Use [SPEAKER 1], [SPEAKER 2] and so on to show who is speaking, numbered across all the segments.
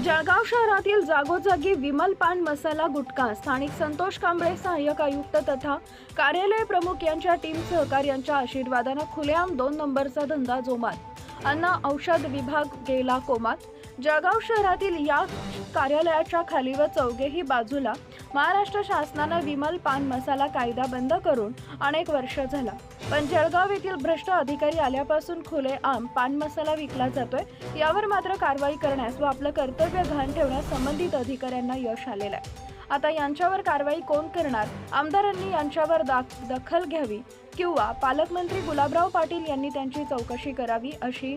[SPEAKER 1] जळगाव शहरातील जागोजागी विमल पान मसाला गुटखा स्थानिक संतोष कांबळे सहाय्यक आयुक्त तथा कार्यालय प्रमुख यांच्या टीम सहकार्यांच्या आशीर्वादानं खुलेआम दोन नंबरचा धंदा जोमात. अन्न औषध विभाग गेला कोमात. जळगाव शहरातील या कार्यालयाच्या खाली व चौघेही बाजूला महाराष्ट्र शासनानं विमल पान मसाला कायदा बंद करून अनेक वर्ष झाला. पण जळगाव येथील भ्रष्ट अधिकारी आल्यापासून खुलेआम पान मसाला विकला जातोय यावर मात्र कारवाई करण्यास व आपलं कर्तव्य घाण ठेवण्यास संबंधित अधिकाऱ्यांना यश आलेलं आहे. आता यांच्यावर कारवाई कोण करणार? आमदारांनी यांच्यावर दाख दखल घ्यावी किंवा पालकमंत्री गुलाबराव पाटील यांनी त्यांची चौकशी करावी अशी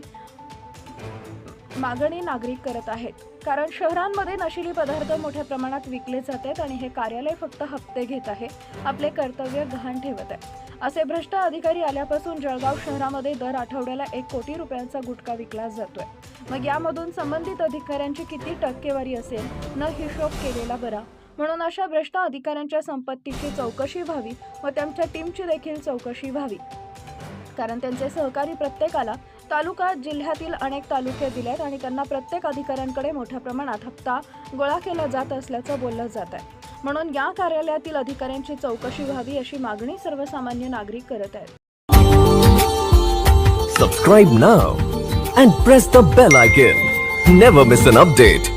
[SPEAKER 1] मागणी नागरिक करत आहेत. कारण शहरांमध्ये नशिली पदार्थ मोठ्या प्रमाणात विकले जात आहेत आणि हे कार्यालय फक्त हप्ते घेत आहे. आपले कर्तव्य गहाण ठेवत आहे. असे भ्रष्ट अधिकारी आल्यापासून जळगाव शहरामध्ये दर आठवड्याला एक कोटी रुपयांचा गुटखा विकला जातोय. मग यामधून संबंधित अधिकाऱ्यांची किती टक्केवारी असेल? न हिशोब केलेला बरा. म्हणून अशा भ्रष्ट अधिकाऱ्यांच्या संपत्तीची चौकशी व्हावी व त्यांच्या टीमची देखील चौकशी व्हावी. कारण त्यांचे सहकारी प्रत्येकाला तालुका जिल्ह्यातील अनेक तालुके दिलेत आणि त्यांना प्रत्येक अधिकाऱ्यांकडे मोठ्या प्रमाणात हप्ता गोळा केला जात असल्याचं बोललं जात आहे. म्हणून या कार्यालयातील अधिकाऱ्यांची चौकशी व्हावी अशी मागणी सर्वसामान्य नागरिक करत आहेत.
[SPEAKER 2] Subscribe now and press the bell icon never miss an update